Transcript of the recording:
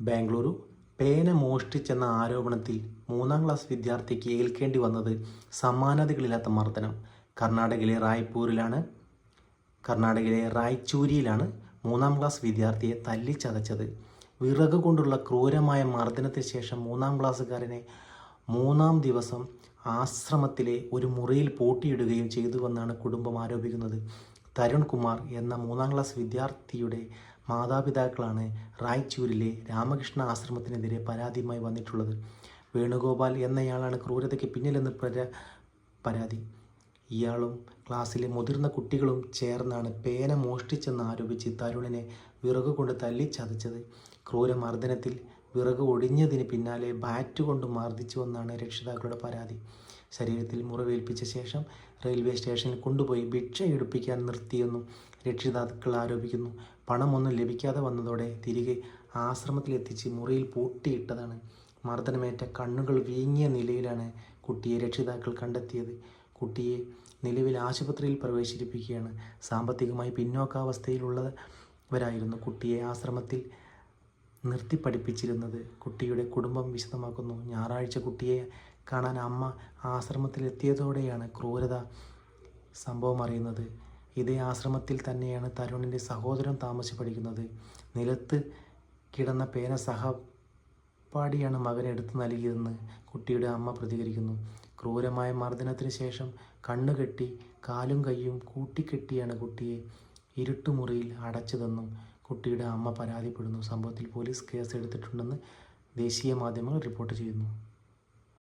ബാംഗ്ലൂരു. പേന മോഷ്ടിച്ചെന്ന ആരോപണത്തിൽ മൂന്നാം ക്ലാസ് വിദ്യാർത്ഥിക്ക് ഏൽക്കേണ്ടി വന്നത് സമാനതകളില്ലാത്ത മർദ്ദനം. കർണാടകയിലെ റായ്പൂരിലാണ് കർണാടകയിലെ റായ്ചൂരിയിലാണ് മൂന്നാം ക്ലാസ് വിദ്യാർത്ഥിയെ തല്ലിച്ചതച്ചത്. വിറക് കൊണ്ടുള്ള ക്രൂരമായ മർദ്ദനത്തിന് ശേഷം മൂന്നാം ക്ലാസ്സുകാരനെ മൂന്നാം ദിവസം ആശ്രമത്തിലെ ഒരു മുറിയിൽ പൂട്ടിയിടുകയും ചെയ്തുവെന്നാണ് കുടുംബം ആരോപിക്കുന്നത്. തരുൺ കുമാർ എന്ന മൂന്നാം ക്ലാസ് വിദ്യാർത്ഥിയുടെ മാതാപിതാക്കളാണ് റായ്ചൂരിലെ രാമകൃഷ്ണ ആശ്രമത്തിനെതിരെ പരാതിയുമായി വന്നിട്ടുള്ളത്. വേണുഗോപാൽ എന്നയാളാണ് ക്രൂരതയ്ക്ക് പിന്നിലെന്ന് പരാ പരാതി. ഇയാളും ക്ലാസ്സിലെ മുതിർന്ന കുട്ടികളും ചേർന്നാണ് പേന മോഷ്ടിച്ചെന്ന് ആരോപിച്ച് തരുണിനെ വിറക് കൊണ്ട് തല്ലിച്ചതച്ചത് ക്രൂരമർദ്ദനത്തിൽ വിറക് ഒടിഞ്ഞതിന് പിന്നാലെ ബാറ്റ് കൊണ്ട് മർദ്ദിച്ചുവെന്നാണ് രക്ഷിതാക്കളുടെ പരാതി. ശരീരത്തിൽ മുറിവേൽപ്പിച്ച ശേഷം റെയിൽവേ സ്റ്റേഷനിൽ കൊണ്ടുപോയി ഭിക്ഷ എടുപ്പിക്കാൻ നിർത്തിയെന്നും രക്ഷിതാക്കൾ ആരോപിക്കുന്നു. പണമൊന്നും ലഭിക്കാതെ വന്നതോടെ തിരികെ ആശ്രമത്തിലെത്തിച്ച് മുറിയിൽ പൂട്ടിയിട്ടതാണ്. മർദ്ദനമേറ്റ കണ്ണുകൾ വീങ്ങിയ നിലയിലാണ് കുട്ടിയെ രക്ഷിതാക്കൾ കണ്ടെത്തിയത്. കുട്ടിയെ നിലവിൽ ആശുപത്രിയിൽ പ്രവേശിപ്പിക്കുകയാണ്. സാമ്പത്തികമായി പിന്നോക്കാവസ്ഥയിലുള്ളവരായിരുന്നു കുട്ടിയെ ആശ്രമത്തിൽ നിർത്തി പഠിപ്പിച്ചിരുന്നത് കുട്ടിയുടെ കുടുംബം വിശദമാക്കുന്നു. ഞായറാഴ്ച കുട്ടിയെ കാണാൻ അമ്മ ആശ്രമത്തിലെത്തിയതോടെയാണ് ക്രൂരത സംഭവം അറിയുന്നത്. ഇതേ ആശ്രമത്തിൽ തന്നെയാണ് തരുണിന്റെ സഹോദരൻ താമസിച്ച് പഠിക്കുന്നത് നിലത്ത് കിടന്ന പേന സഹപാഠിയാണ് മകൻ എടുത്തു നൽകിയതെന്ന് കുട്ടിയുടെ അമ്മ പ്രതികരിക്കുന്നു. ക്രൂരമായ മർദ്ദനത്തിന് ശേഷം കണ്ണുകെട്ടി കാലും കൈയും കൂട്ടിക്കെട്ടിയാണ് കുട്ടിയെ ഇരുട്ടുമുറിയിൽ അടച്ചതെന്നും കുട്ടിയുടെ അമ്മ പരാതിപ്പെടുന്നു. സംഭവത്തിൽ പോലീസ് കേസ് എടുത്തിട്ടുണ്ടെന്ന് ദേശീയ മാധ്യമങ്ങൾ റിപ്പോർട്ട് ചെയ്യുന്നു.